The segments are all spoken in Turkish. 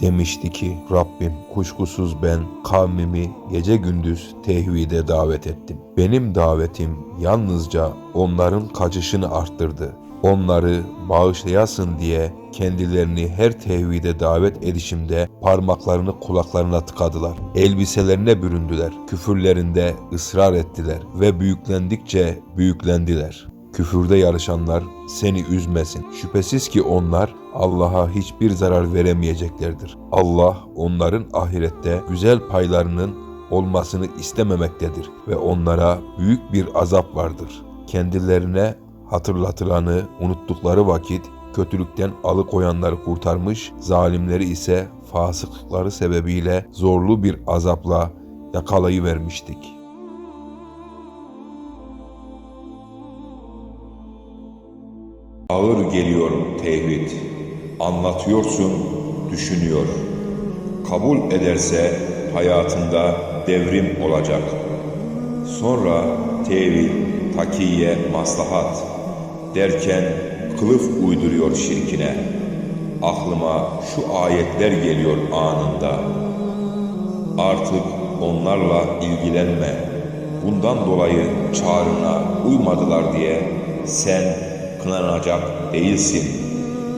Demişti ki Rabbim kuşkusuz ben kavmimi gece gündüz tevhide davet ettim. Benim davetim yalnızca onların kaçışını arttırdı. Onları bağışlayasın diye kendilerini her tevhide davet edişimde parmaklarını kulaklarına tıkadılar. Elbiselerine büründüler. Küfürlerinde ısrar ettiler ve büyüklendikçe büyüklendiler. Küfürde yarışanlar seni üzmesin. Şüphesiz ki onlar Allah'a hiçbir zarar veremeyeceklerdir. Allah onların ahirette güzel paylarının olmasını istememektedir ve onlara büyük bir azap vardır. Kendilerine hatırlatılanı unuttukları vakit kötülükten alıkoyanları kurtarmış, zalimleri ise fasıklıkları sebebiyle zorlu bir azapla yakalayıvermiştik. Ağır geliyor tevhid. Anlatıyorsun, düşünüyor. Kabul ederse hayatında devrim olacak. Sonra tevhid, takiye, maslahat derken kılıf uyduruyor şirkine. Aklıma şu ayetler geliyor anında. Artık onlarla ilgilenme. Bundan dolayı çağrına uymadılar diye sen kınanacak değilsin.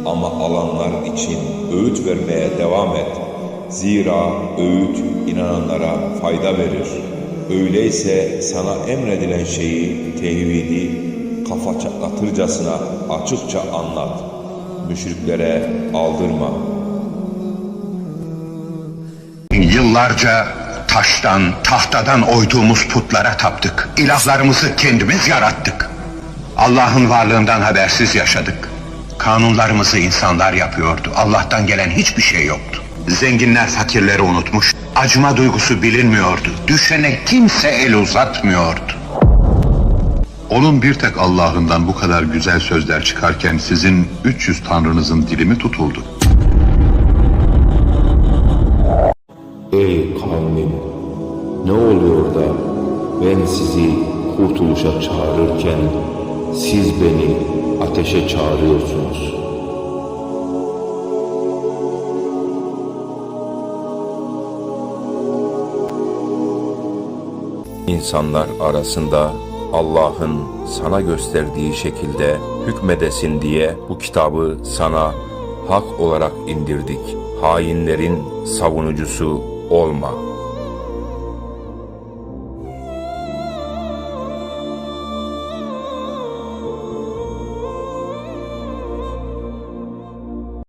Ama alanlar için öğüt vermeye devam et. Zira öğüt inananlara fayda verir. Öyleyse sana emredilen şeyi, tevhidi kafa çatlatırcasına açıkça anlat. Müşriklere aldırma. Yıllarca taştan, tahtadan oyduğumuz putlara taptık. İlahlarımızı kendimiz yarattık. Allah'ın varlığından habersiz yaşadık. Kanunlarımızı insanlar yapıyordu. Allah'tan gelen hiçbir şey yoktu. Zenginler fakirleri unutmuş. Acıma duygusu bilinmiyordu. Düşene kimse el uzatmıyordu. Onun bir tek Allah'ından bu kadar güzel sözler çıkarken sizin 300 tanrınızın dili mi tutuldu? Ey kavmim! Ne oluyor da ben sizi kurtuluşa çağırırken siz beni ateşe çağırıyorsunuz? İnsanlar arasında Allah'ın sana gösterdiği şekilde hükmedesin diye bu kitabı sana hak olarak indirdik. Hainlerin savunucusu olma.''